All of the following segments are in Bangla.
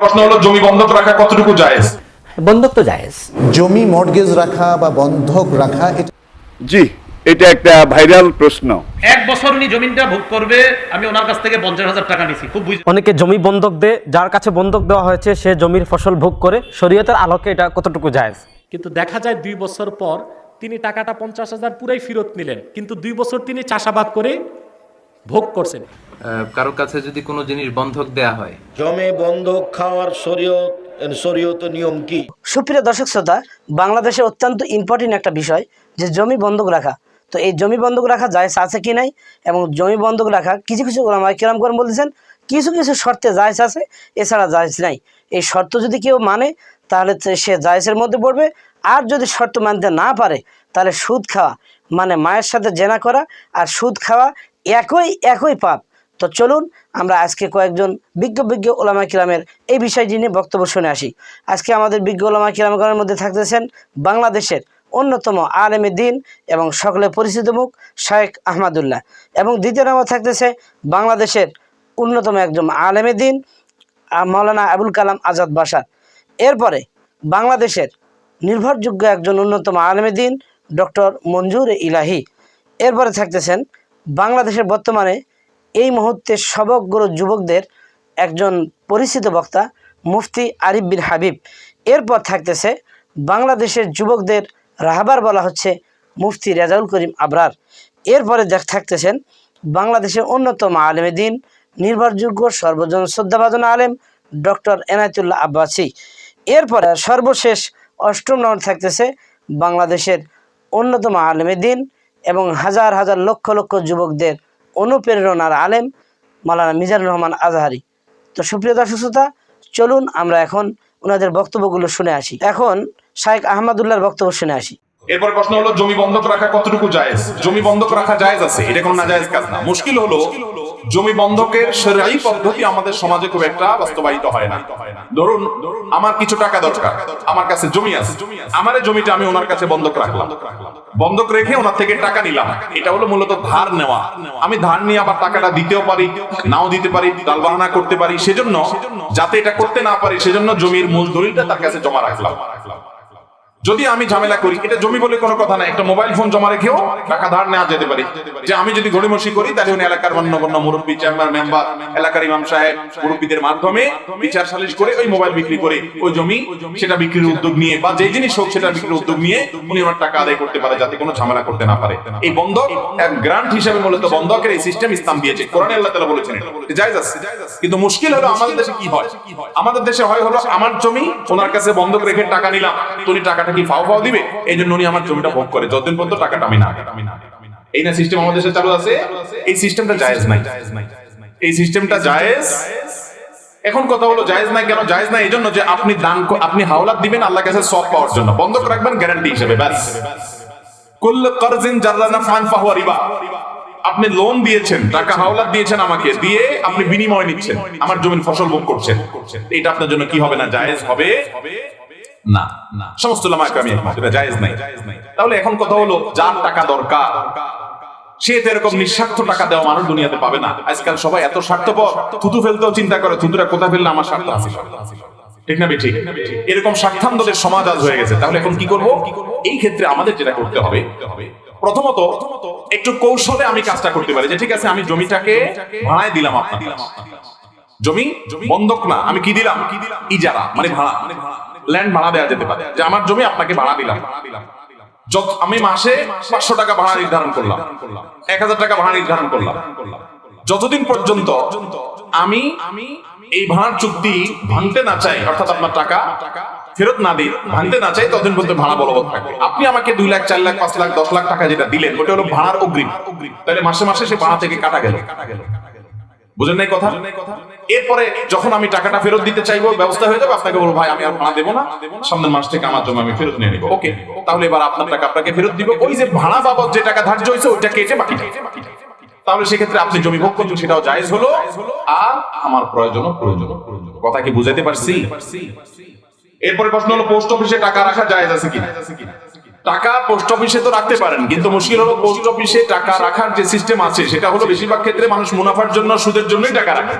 প্রশ্ন হলো জমি বন্ধক রাখা কতটুকু জায়েজ? বন্ধক তো জায়েজ। জমি মর্গেজ রাখা বা বন্ধক রাখা জি এটা একটা ভাইরাল প্রশ্ন। এক বছর উনি জমিনটা ভোগ করবে আমি ওনার কাছ থেকে পঞ্চাশ হাজার টাকা নিছি। খুব বুঝ অনেকে জমি বন্ধক দেয় যার কাছে বন্ধক দেওয়া হয়েছে সে জমির ফসল ভোগ করে শরীয়তের আলোকে এটা কতটুকু জায়েজ? কিন্তু দেখা যায় দুই বছর পর তিনি টাকাটা পঞ্চাশ হাজার পুরাই ফেরত নিলেন কিন্তু দুই বছর তিনি চাষাবাদ করে ভোগ করছেন। কারও কাছে যদি কোনো জিনিস বন্ধক দেয়া হয়। জমে বন্ধক খাওয়ার শরীয়ত শরীয়ত নিয়ম কি? সুপ্রিয় দর্শক শ্রোতা বাংলাদেশে অত্যন্ত ইম্পর্টেন্ট একটা বিষয় যে জমি বন্ধক রাখা। তো এই জমি বন্ধক রাখা জায়েজ আছে কি নাই? এবং জমি বন্ধক রাখা কিছু কিছু ওলামা কিরাম করে বলতেছেন কিছু কিছু শর্তে জায়েজ আছে এছাড়া জায়েজ নাই। এই শর্ত যদি কেউ মানে তাহলে সে জায়েজের মধ্যে পড়বে। আর যদি শর্ত মানতে না পারে তাহলে সুদ খাওয়া মানে মায়ের সাথে জেনা করা আর সুদ খাওয়া একই একই পাপ। তো চলুন আমরা আজকে কয়েকজন বিজ্ঞ বিজ্ঞ ওলামা কিরামের এই বিষয়টি নিয়ে বক্তব্য শুনে আসি। আজকে আমাদের বিজ্ঞ ওলামা কিরামগণের মধ্যে থাকতেছেন বাংলাদেশের অন্যতম আলেমে দিন এবং সকলে পরিচিত মুখ শায়েখ আহমদুল্লাহ এবং দ্বিতীয় নম্বর থাকতেছে বাংলাদেশের অন্যতম একজন আলেমে দিন আহ, মাওলানা আবুল কালাম আজাদ বাসার এরপরে বাংলাদেশের নির্ভরযোগ্য একজন অন্যতম আলেমে দিন ডক্টর মঞ্জুর ইলাহি। এরপরে থাকতেছেন বাংলাদেশের বর্তমানে মুহূর্তে সমগ্র যুবকদের একজন পরিচিত বক্তা, মুফতি আরিফ বিন হাবিব। এরপর থাকতেছে বাংলাদেশের যুবকদের রাহাবার বলা হচ্ছে মুফতি রেজাউল করিম আবরার। এরপরে দেখ- থাকতেছেন বাংলাদেশের অন্যতম আলেমে দিন, নির্ভরযোগ্য সর্বজন শ্রদ্ধাভাজন আলেম ডক্টর এনায়তুল্লাহ আব্বাসি। এরপরে সর্বশেষ অষ্টম নম্বর থাকতেছে বাংলাদেশের অন্যতম আলেমে দিন এবং হাজার হাজার লক্ষ লক্ষ যুবকদের অনুপ্রেরণার আলেম মালানা মিজানুর রহমান আজহারি। তো সুপ্রিয় দর্শক চলুন আমরা এখন ওনাদের বক্তব্যগুলো শুনে আসি। এখন শাইখ আহমদুল্লাহর বক্তব্য শুনে আসি। এরপর প্রশ্ন হলো, জমি বন্ধক রাখা কতটুকু জায়েজ? জমি বন্ধক রাখা জায়েজ আছে, এটা কোনো নাজায়েজ কাজ না। মুশকিল হলো জমি বন্ধকের শরীয়ী পদ্ধতি আমাদের সমাজে খুব একটা বাস্তবায়িত হয় না। ধরুন, আমার কিছু টাকা দরকার, আমার কাছে জমি আছে। আমার জমিটা আমি ওনার কাছে বন্ধক রাখলাম। বন্ধক রেখে ওনার থেকে টাকা নিলাম। এটা হলো মূলত ধার নেওয়া। আমি ধার নিয়ে আবার টাকাটা দিতেও পারি, নাও দিতে পারি ডালবাহানা করতে পারি। সেজন্য যাতে এটা করতে না পারি, সেজন্য জমির মূল দলিলটা তার কাছে জমা রাখলাম। যদি আমি ঝামেলা করি, এটা জমি বলে কোনো কথা না একটা মোবাইল ফোন জমা রেখেও টাকা ধার নেওয়া যেতে পারে। যে আমি যদি গড়িমসি করি, তাহলে উনি এলাকার মান্যগণ্য মুরব্বী চেম্বার মেম্বার এলাকার ইমাম সাহেব, মুরব্বীদের মাধ্যমে বিচার সালিশ করে ওই মোবাইল বিক্রি করে ওই জমি সেটা বিক্রির উদ্যোগ নিয়ে বা যে জিনিস হোক সেটা বিক্রির উদ্যোগ নিয়ে উনি ওনার টাকা আদায় করতে পারে, যাতে কোনো ঝামেলা করতে না পারে। এই বন্ধক এক গ্রান্ট হিসেবে মূলত বন্ধকের এই সিস্টেম ইসলাম দিয়েছে। কোরআনে আল্লাহ তাআলা বলেছেন জায়েজ আছে। কিন্তু মুশকিল হলো আমাদের দেশে কি হয়? আমাদের দেশে হয় হলো, আমার জমি ওনার কাছে বন্ধক রেখে টাকা নিলাম উনি টাকাটা কি ফাও ফাও দিবে এই জন্য উনি আমার জমিটা ভোগ করে। যতদিন পর্যন্ত টাকাটা আমি না দিই। এই না সিস্টেম আমাদের দেশে চালু আছে? এই সিস্টেমটা জায়েজ নাই। এই সিস্টেমটা জায়েজ? এখন কথা হলো জায়েজ নাই কেন? জায়েজ নাই এই জন্য যে আপনি দান আপনি হাওলাত দিবেন আল্লাহর কাছে সব পাওয়ার জন্য। বন্ধক রাখবেন গ্যারান্টি হিসেবে, ব্যাস। কুল কারজিন জাররা নাফআন ফাহুয়া রিবা। আপনি লোন দিয়েছেন, টাকা হাওলাত দিয়েছেন আমাকে, দিয়ে আপনি বিনিময় নিচ্ছেন। আমার জমির ফসল ভোগ করছেন। এটা আপনার জন্য কি হবে না? জায়েজ হবে। না না। সমস্ত উলামা একরামই এটা জায়েজ নাই। তাহলে এখন কথা হলো, যার টাকা দরকার, সে তো এরকম নিঃস্বার্থ টাকা দেওয়া মানুষ দুনিয়াতে পাবে না। আজকাল সবাই এত স্বার্থপর, থুতু ফেলতেও চিন্তা করে, থুতুরা কোথা ফেললে আমার স্বার্থ আছে ঠিক না ঠিক এরকম স্বার্থান্ধদের সমাজ আজ হয়ে গেছে। তাহলে এখন কি করব? এই ক্ষেত্রে আমাদের যেটা করতে হবে, প্রথমত একটু কৌশলে আমি কাজটা করতে পারি যে, ঠিক আছে, আমি জমিটাকে ভাড়ায় দিলাম আপনার কাছে। জমি বন্ধক না, আমি কি দিলাম? ইজারা মানে ভাড়া মানে ভাড়া। ল্যান্ড ভাড়া দেওয়া যেতে পারে। যে আমার জমি আপনাকে ভাড়া দিলাম। আমি মাসে পাঁচশো টাকা ভাড়া নির্ধারণ করলাম। এক হাজার টাকা ভাড়া নির্ধারণ করলাম। যতদিন পর্যন্ত আমি এই ভাড়ার চুক্তি ভাঙতে না চাই, অর্থাৎ আপনার টাকা ফেরত না দিই, ভাঙতে না চাই, ততদিন পর্যন্ত ভাড়া বলবৎ থাকবে। আপনি আমাকে দুই লাখ, চার লাখ, পাঁচ লাখ, দশ লাখ টাকা যেটা দিলেন, ওটা হলো ভাড়ার অগ্রিম। তাহলে মাসে মাসে সে ভাড়া থেকে কাটা গেল কাটা গেল। বুঝেন নাই কথা? এরপরে যখন আমি টাকাটা ফেরত দিতে চাইব, ব্যবস্থা হয়ে যাবে? আপনাকে বলব, ভাই, আমি আর ভাড়া দেবো না। সামনের মাস থেকে আমার জন্য আমি ফেরত নিয়ে নিবো। ওকে, তাহলে এবার আপনার টাকা আপনাকে ফেরত দিব। ওই যে ভাড়া বাবদ যে টাকা ধার্য হয়েছে, ওইটা কেটে বাকি তাহলে সেক্ষেত্রে আপনি জমি ভোগ করছেন, সেটাও জায়েজ হলো। আর আমার প্রয়োজনও প্রয়োজন। কথা কি বুঝাইতে পারছি? এরপরে প্রশ্ন হলো, পোস্ট অফিসে টাকা রাখা জায়েজ আছে কিনা? টাকা পোস্ট অফিসে তো রাখতে পারেন, কিন্তু মুশকিল হলো পোস্ট অফিসে টাকা রাখার যে সিস্টেম আছে, সেটা হলো বেশিরভাগ ক্ষেত্রে মানুষ মুনাফার জন্য, সুদের জন্যই টাকা রাখে।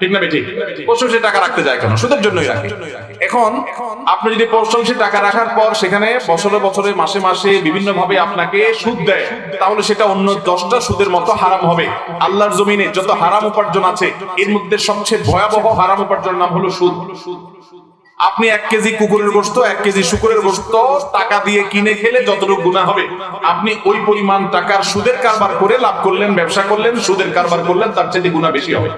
ঠিক না বেঠিক পোস্ট অফিসে টাকা রাখতে যায় কেন? সুদের জন্যই রাখে। এখন আপনি যদি পোস্ট অফিসে টাকা রাখার পর সেখানে বছরে বছরে, মাসে মাসে বিভিন্ন ভাবে আপনাকে সুদ দেয়, তাহলে সেটা অন্য দশটা সুদের মতো হারাম হবে। আল্লাহর জমিনে যত হারাম উপার্জন আছে, এর মধ্যে সবচেয়ে ভয়াবহ হারাম উপার্জন নাম হলো সুদ। আপনি এক কেজি কুকুরের গোস্ত এক কেজি শুকুরের গোস্ত টাকা দিয়ে কিনে খেলে যতটুকু গুণা হবে, আপনি ওই পরিমাণ টাকার সুদের কারবার করে লাভ করলেন, ব্যবসা করলেন, সুদের কারবার করলেন, তার চেয়ে গুণা বেশি হবে।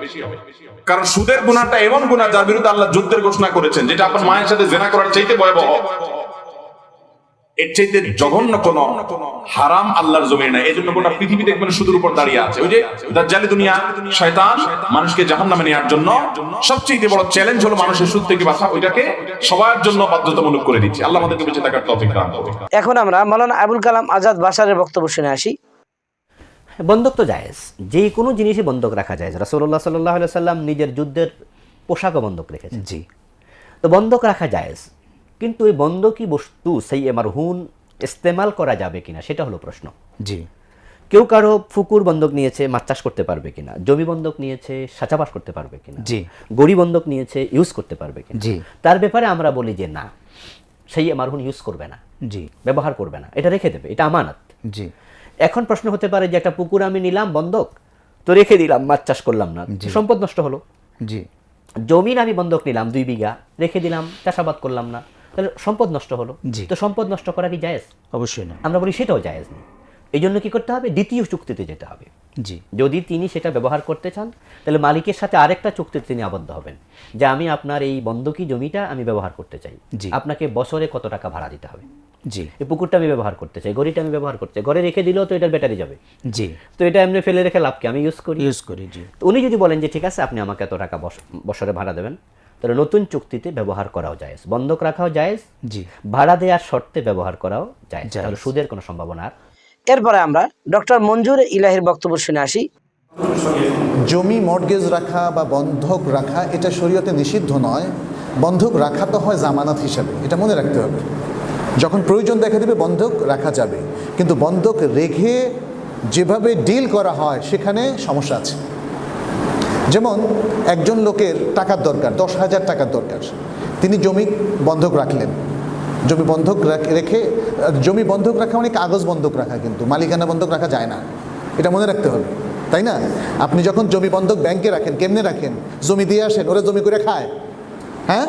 কারণ সুদের গুণাটা এমন গুণা যার বিরুদ্ধে আল্লাহ যুদ্ধের ঘোষণা করেছেন, যেটা আপনার মায়ের সাথে জেনা করার চাইতে ভয়াবহ। এর চাইতে জঘন্য কোন হারাম আল্লাহর জমিনে নাই। এই জন্য গোটা পৃথিবী দেখবেন সুদের উপর দাঁড়িয়ে আছে। ওই যে দাজ্জালি দুনিয়া শয়তান মানুষকে জাহান্নামে নেওয়ার জন্য সবচেয়ে বড় চ্যালেঞ্জ হলো মানুষের সুদ থেকে বাঁচা। ওইটাকে সবার জন্য বাধ্যতামূলক করে দিচ্ছে। আল্লাহ আমাদেরকে বেঁচে থাকার তৌফিক দান এখন আমরা মৌলানা আবুল কালাম আজাদ বাসারের বক্তব্য শুনে আসি। বন্ধক তো জায়েজ। যে কোনো জিনিসই বন্ধক রাখা যায় রাসূলুল্লাহ সাল্লাহ সাল্লাম নিজের যুদ্ধের পোশাকও বন্ধক রেখেছেন। জি। তো বন্ধক রাখা জায়েজ। কিন্তু এই বন্ধকি বস্তু সেই এমার হুন ইস্তেমাল করা যাবে কিনা সেটা হলো প্রশ্ন। জি। কেউ কারও পুকুর বন্ধক নিয়েছে মাছ চাষ করতে পারবে কিনা জমি বন্ধক নিয়েছে সাচাবাস করতে পারবে কিনা জি। গড়ি বন্ধক নিয়েছে ইউজ করতে পারবে কিনা জি। তার ব্যাপারে আমরা বলি যে না সেই মারহুন ইউজ করবে না জি। ব্যবহার করবে না এটা রেখে দেবে এটা আমানত। জি। এখন প্রশ্ন হতে পারে যে একটা পুকুর আমি নিলাম বন্ধক তো রেখে দিলাম মাছ চাষ করলাম না সম্পদ নষ্ট হলো। জি। জমিন আমি বন্ধক নিলাম দুই বিঘা রেখে দিলাম চাষাবাদ করলাম না তাহলে সম্পদ নষ্ট হলো। তো সম্পদ নষ্ট করা কি জায়েজ? অবশ্যই না। আমরা বলি সেটাও জায়েজ নেই এই জন্য কি করতে হবে? দ্বিতীয় চুক্তিতে যেতে হবে। জি। যদি তিনি সেটা ব্যবহার করতে চান তাহলে মালিকের সাথে আরেকটা চুক্তিতে তিনি আবদ্ধ হবেন যে আমি আপনার এই বন্ধকি জমিটা আমি ব্যবহার করতে চাই। আপনাকে বছরে কত টাকা ভাড়া দিতে হবে? জি। এই পুকুরটা আমি ব্যবহার করতে চাই গড়িটা আমি ব্যবহার করতে চাই। ঘরে রেখে দিলেও তো এটার ব্যাটারি যাবে। জি। তো এটা এমনি ফেলে রেখে লাভকে আমি ইউজ করি। ইউজ করি জি। উনি যদি বলেন যে ঠিক আছে আপনি আমাকে এত টাকা বছরে ভাড়া দেবেন। তাহলে নতুন চুক্তিতে ব্যবহার করাও যায় বন্ধক রাখাও যায় জি। ভাড়া দেওয়ার শর্তে ব্যবহার করাও যায় জায়েজ। তাহলে সুদের কোনো সম্ভাবনা আর? এরপরে আমরা ডক্টর মঞ্জুর ইলাহির বক্তব্য শুনে আসি। জমি মর্গেজ রাখা বা বন্ধক রাখা এটা শরীয়তে নিষিদ্ধ নয়। বন্ধক রাখা তো হয় জামানত হিসাবে এটা মনে রাখতে হবে। যখন প্রয়োজন দেখা দেবে বন্ধক রাখা যাবে। কিন্তু বন্ধক রেখে যেভাবে ডিল করা হয় সেখানে সমস্যা আছে। যেমন একজন লোকের টাকার দরকার, দশ হাজার টাকার দরকার। তিনি জমি বন্ধক রাখলেন। জমি বন্ধক রেখে, জমি বন্ধক রাখা মানে কাগজ বন্ধক রাখা কিন্তু, মালিকানা বন্ধক রাখা যায় না। এটা মনে রাখতে হবে, তাই না? আপনি যখন জমি বন্ধক ব্যাংকে রাখেন, কেমনে রাখেন? জমি দিয়ে আসেন, ওরা জমি করে খায়। হ্যাঁ?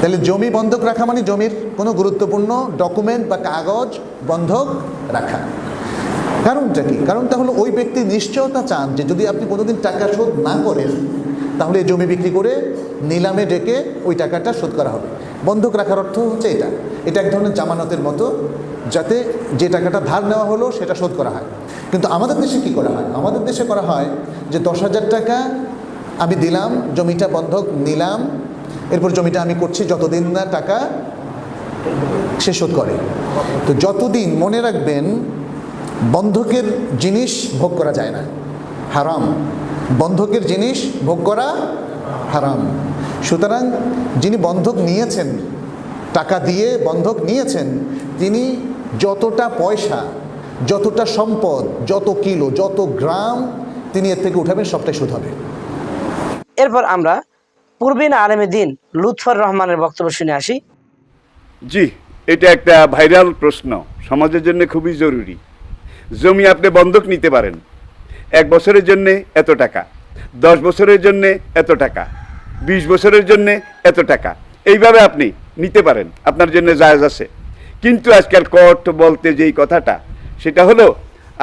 তাহলে জমি বন্ধক রাখা মানে জমির কোনো গুরুত্বপূর্ণ ডকুমেন্ট বা কাগজ বন্ধক রাখা। কারণটা কি? কারণটা হলো ওই ব্যক্তি নিশ্চয়তা চান যে যদি আপনি কোনোদিন টাকা শোধ না করেন, তাহলে জমি বিক্রি করে নিলামে ডেকে ওই টাকাটা শোধ করা হবে। বন্ধক রাখার অর্থ হচ্ছে এটা। এটা এক ধরনের জামানতের মতো, যাতে যে টাকাটা ধার নেওয়া হলো সেটা শোধ করা হয়। কিন্তু আমাদের দেশে কি করা হয়? আমাদের দেশে করা হয় যে দশ হাজার টাকা আমি দিলাম, জমিটা বন্ধক নিলাম, এরপর জমিটা আমি করছি যতদিন না টাকা সে শোধ করে। তো যতদিন মনে রাখবেন বন্ধকের জিনিস ভোগ করা যায় না। হারাম। বন্ধকের জিনিস ভোগ করা হারাম। সুতরাং যিনি বন্ধক নিয়েছেন টাকা দিয়ে বন্ধক নিয়েছেন তিনি যতটা পয়সা যতটা সম্পদ যত কিলো যত গ্রাম তিনি এর থেকে উঠাবেন সবটাই শোধ হবে। এরপর আমরা পূর্বিন আলমী দিন লুৎফর রহমানের বক্তব্য শুনে আসি। জি এটা একটা ভাইরাল প্রশ্ন। সমাজের জন্য খুবই জরুরি। জমি আপনি বন্ধক নিতে পারেন। এক বছরের জন্যে এত টাকা, দশ বছরের জন্যে এত টাকা, বিশ বছরের জন্যে এত টাকা, এইভাবে আপনি নিতে পারেন, আপনার জন্য জায়জ আছে। কিন্তু আজকাল কট বলতে যেই কথাটা, সেটা হলো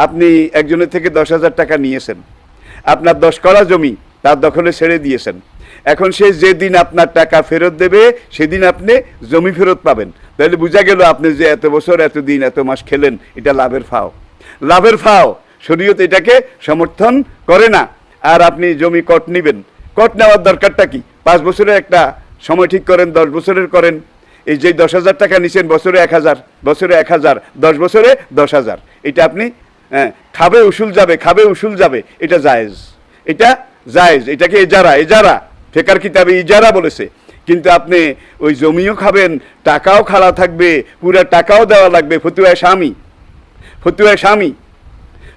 আপনি একজনের থেকে দশ হাজার টাকা নিয়েছেন, আপনার দশ কড়া জমি তার দখলে ছেড়ে দিয়েছেন। এখন সে যেদিন আপনার টাকা ফেরত দেবে, সেদিন আপনি জমি ফেরত পাবেন। তাহলে বোঝা গেল আপনি যে এত বছর এত দিন এত মাস খেলেন, এটা লাভের ফাও। লাভের ফাও। শরীয়ত এটাকে সমর্থন করে না। আর আপনি জমি কট নেবেন। কট নেওয়ার দরকারটা কি? পাঁচ বছরের একটা সময় ঠিক করেন দশ বছরের করেন। এই যে দশ হাজার টাকা নিছেন বছরে এক হাজার বছরে এক হাজার দশ বছরে দশ হাজার। এটা আপনি হ্যাঁ, খাবে উসুল যাবে খাবে উসুল যাবে। এটা জায়েজ। এটা জায়েজ। এটাকে এজারা এজারা। ফেকার কিতাবে ইজারা বলেছে। কিন্তু আপনি ওই জমিও খাবেন টাকাও খালা থাকবে পুরা টাকাও দেওয়া লাগবে ফতুয়ায় স্বামী। ফতুয়ায় স্বামী।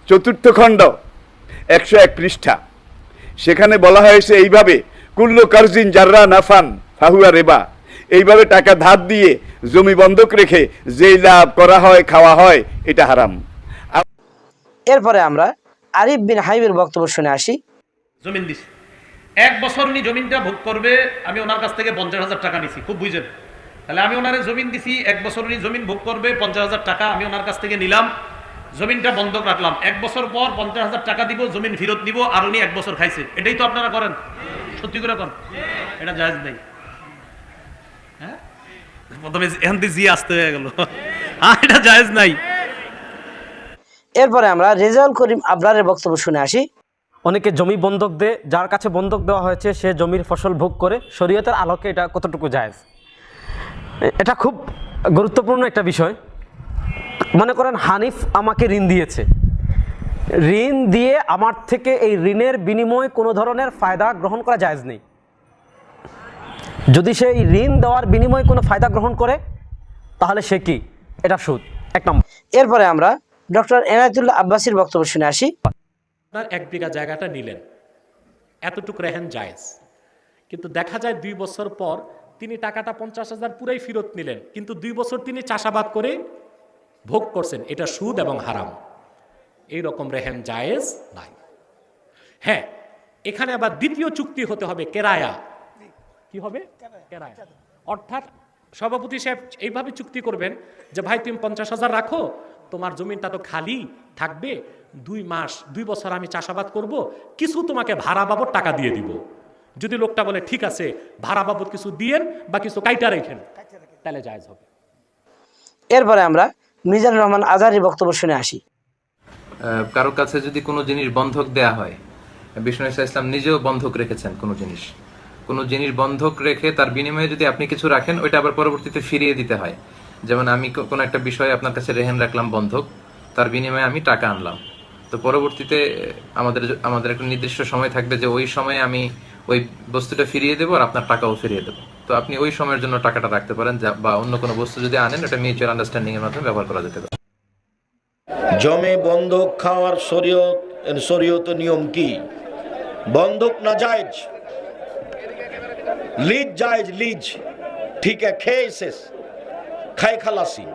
চতুর্থ খণ্ড একশো এক পৃষ্ঠা। সেখানে বলা হয়েছে এইভাবে কুল্লু কারজিন জাররা নাফান ফাহুয়া রেবা। এইভাবে টাকা ধার দিয়ে জমি বন্ধক রেখে যেই লাভ করা হয় খাওয়া হয় এটা হারাম। এরপরে আমরা আরিফ বিন হাইবের বক্তব্য শুনে আসি। জমিন দিছি। এক বছর উনি জমিনটা ভোগ করবে আমি ওনার কাছ থেকে পঞ্চাশ হাজার টাকা নিছি। খুব বুঝেন। তাহলে আমি ওনারে জমিন দিছি এক বছর উনি জমিন ভোগ করবে পঞ্চাশ হাজার টাকা আমি ওনার কাছ থেকে নিলাম। জমিনটা বন্ধক রাখলাম। এক বছর পর পঞ্চাশ হাজার টাকা দিব জমিন ফেরত দিব আর উনি এক বছর খাইছে। এটাই তো আপনারা করেন? সত্যি করে করেন এটা জায়জ নেই। হ্যাঁ? প্রথমে এখান থেকে জি আসতে হয়ে গেল। হ্যাঁ এটা জায়েজ নাই। এরপরে আমরা রেজাউল করিম আবরারের বক্তব্য শুনে আসি। অনেকে জমি বন্ধক দেয় যার কাছে বন্ধক দেওয়া হয়েছে সে জমির ফসল ভোগ করে শরীয়তের আলোকে এটা কতটুকু জায়েজ? এটা খুব গুরুত্বপূর্ণ একটা বিষয়। মনে করেন হানিফ আমাকে ঋণ দিয়েছে। ঋণ দিয়ে আমার থেকে এই ঋণের বিনিময়ে কোনো ধরনের ফায়দা গ্রহণ করা জায়েজ নেই। যদি সে ঋণ দেওয়ার বিনিময়ে কোনো ফায়দা গ্রহণ করে তাহলে সে কি? এটা সুদ। এক নম্বর। এরপরে আমরা ডক্টর এনায়তুল্লাহ আব্বাসীর বক্তব্য শুনে আসি। আপনার এক বিঘা জায়গাটা নিলেন। এতটুকু রেহেন জায়েজ। কিন্তু দেখা যায় দুই বছর পর তিনি টাকাটা পঞ্চাশ হাজার পুরাই ফেরত নিলেন। কিন্তু দুই বছর তিনি চাষাবাদ করে ভোগ করছেন এটা সুদ এবং হারাম। এই রকম রেহেন জায়েজ নাই। হ্যাঁ এখানে আবার দ্বিতীয় চুক্তি হতে হবে কেরায়া। কি হবে? কেরায়া। অর্থাৎ সভাপতি সাহেব এইভাবে চুক্তি করবেন যে ভাই তুমি পঞ্চাশ হাজার রাখো তোমার জমিটা তো খালি থাকবে দুই মাস দুই বছর আমি চাষাবাদ করব কিছু তোমাকে ভাড়া বাবদ টাকা দিয়ে দিব। যদি লোকটা বলে ঠিক আছে ভাড়া বাবদ কিছু দিয়েন বা কিছু কাইটা রেখেন। তাহলে জায়জ হবে। এরপরে আমরা মিজানুর রহমান আজহারির বক্তব্য শুনে আসি। কারও কাছে যদি কোনো জিনিস বন্ধক দেয়া হয়, বিষ্ণু ইসা ইসলাম নিজেও বন্ধক রেখেছেন কোনো জিনিস। কোনো জিনিস বন্ধক রেখে তার বিনিময়ে যদি আপনি কিছু রাখেন, ওইটা আবার পরবর্তীতে ফিরিয়ে দিতে হয়। যেমন আমি কোনো একটা বিষয়ে আপনার কাছে রেহেন রাখলাম বন্ধক, তার বিনিময়ে আমি টাকা আনলাম। তো পরবর্তীতে আমাদের আমাদের একটা নির্দিষ্ট সময় থাকবে যে ওই সময়ে আমি ওই বস্তুটা ফিরিয়ে দেবো আর আপনার টাকাও ফিরিয়ে দেবো। তো আপনি ওই সময়ের জন্য টাকাটা রাখতে পারেন বা অন্য কোনো বস্তু যদি আনেন এটা মিউচুয়াল আন্ডারস্ট্যান্ডিং এর মাধ্যমে ব্যবহার করা যেতে পারে। জমে বন্ধক খাওয়ার শরীয়ত শরীয়ত নিয়ম কি? বন্ধক না জায়েজ? লিজ জায়েজ, লিজ। ঠিক আছে খেয়ে শেষ। খাই খালাসি।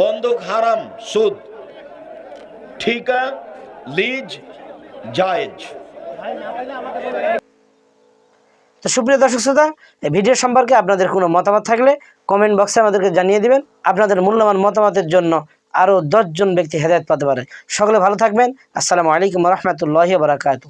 বন্ধক হারাম, সুদ। ঠিক লিজ জায়েজ। তো সুপ্রিয় দর্শক শ্রোতা, এই ভিডিও সম্পর্কে আপনাদের কোনো মতামত থাকলে কমেন্ট বক্সে আমাদেরকে জানিয়ে দিবেন। আপনাদের মূল্যবান মতামতের জন্য আরও দশজন ব্যক্তি হেদায়ত পাতে পারে। সকলে ভালো থাকবেন। আসসালামু আলাইকুম রহমতুল্লাহ বারাকাতু